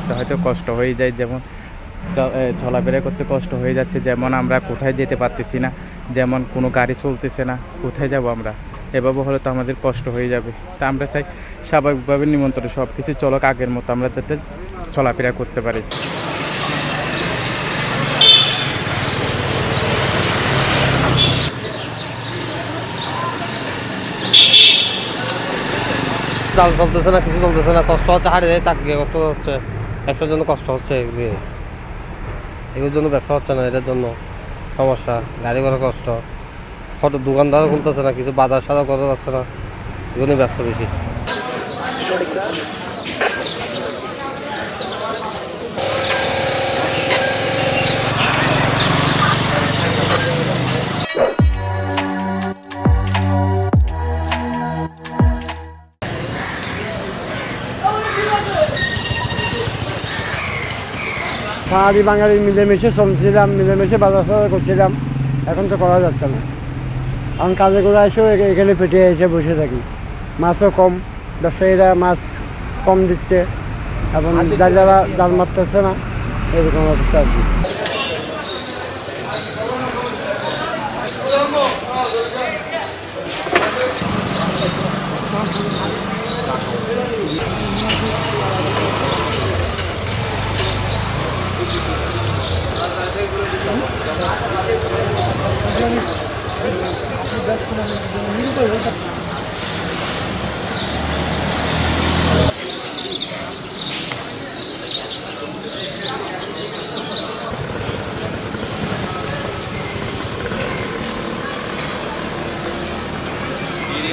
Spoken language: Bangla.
করতে হয়তো কষ্ট হয়ে যায়, যেমন চলাফেরা করতে কষ্ট হয়ে যাচ্ছে, যেমন আমরা কোথায় যেতে পারতেছি না, যেমন কোনো গাড়ি চলতেছে না, কোথায় যাব আমরা? এভাবে হলে তো আমাদের কষ্ট হয়ে যাবে। তা আমরা চাই স্বাভাবিকভাবে নিমন্ত্রণ সব কিছু চলক আগের মতো আমরা যাতে চলাফেরা করতে পারি। চাল চলতেছে না, কিছু চলতেছে না, কষ্ট হচ্ছে হারিয়ে যায় চাকরি করতে হচ্ছে। ব্যবসার জন্য কষ্ট হচ্ছে এগুলি। এগুলোর জন্য ব্যবসা হচ্ছে না এটার জন্য সমস্যা। গাড়ি ঘোড়া কষ্ট। হয়তো দোকানদারও খুলতেছে না, কিছু বাজার সাদা করা যাচ্ছে না। এগুলো ব্যস্ত বেশি। বাঙালি বাঙালি মিলেমিশে চলছিলাম মিলেমিশে বাজার সাজার করছিলাম এখন তো করা যাচ্ছে না। এখন কাজে করে এসেও এখানে পেটে এসে বসে থাকি। মাছও কম ব্যবসায়ীরা মাছ কম দিচ্ছে এবং যারা জাল মাছ চাচ্ছে না এরকম অবস্থা আর কি।